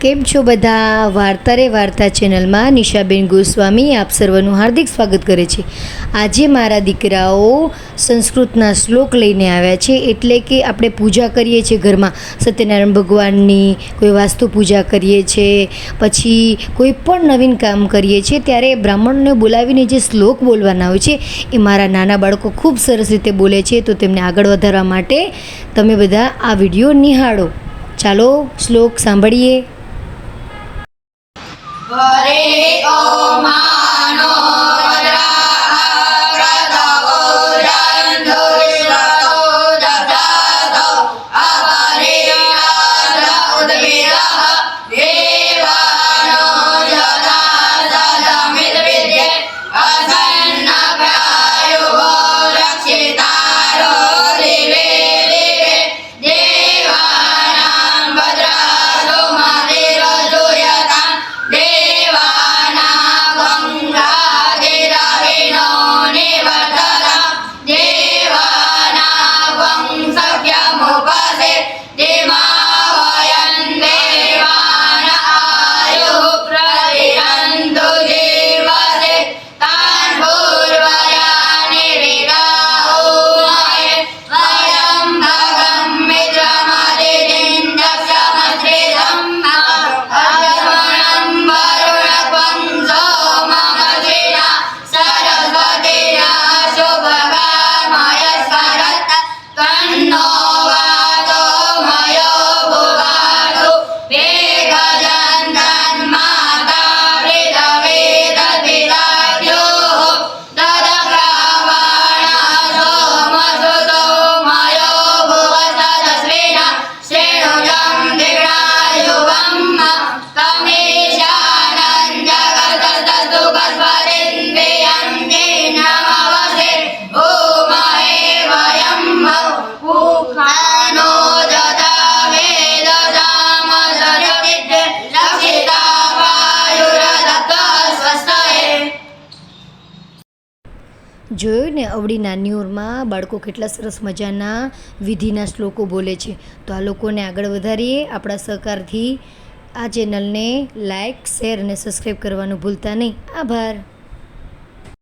કેમ છો બધા? વાર્તા રે વાર્તા ચેનલમાં નિશાબેન ગોસ્વામી આપ સર્વનું હાર્દિક સ્વાગત કરે છે. આજે મારા દીકરાઓ સંસ્કૃતના શ્લોક લઈને આવ્યા છે, એટલે કે આપણે પૂજા કરીએ છીએ ઘરમાં. સત્યનારાયણ ભગવાનની કોઈ વાસ્તુ પૂજા કરીએ છીએ પછી કોઈ પણ નવીન કામ કરીએ છીએ, ત્યારે બ્રાહ્મણને બોલાવીને જે શ્લોક બોલવાના હોય છે, એ મારા નાના બાળકો ખૂબ સરસ રીતે બોલે છે, તો તેમને આગળ વધારવા માટે તમે બધા આ વીડિયો નિહાળો. ચાલો શ્લોક સાંભળીએ. ริโอมา જોયું ને નાની ઉંમરમાં બાળકો કેટલા સરસ મજાના વિધિના શ્લોકો બોલે છે. તો આ લોકોને આગળ વધારીએ આપણા સહકારથી આ ચેનલને લાઇક શેર અને સબસ્ક્રાઈબ કરવાનું ભૂલતા નહીં. આભાર.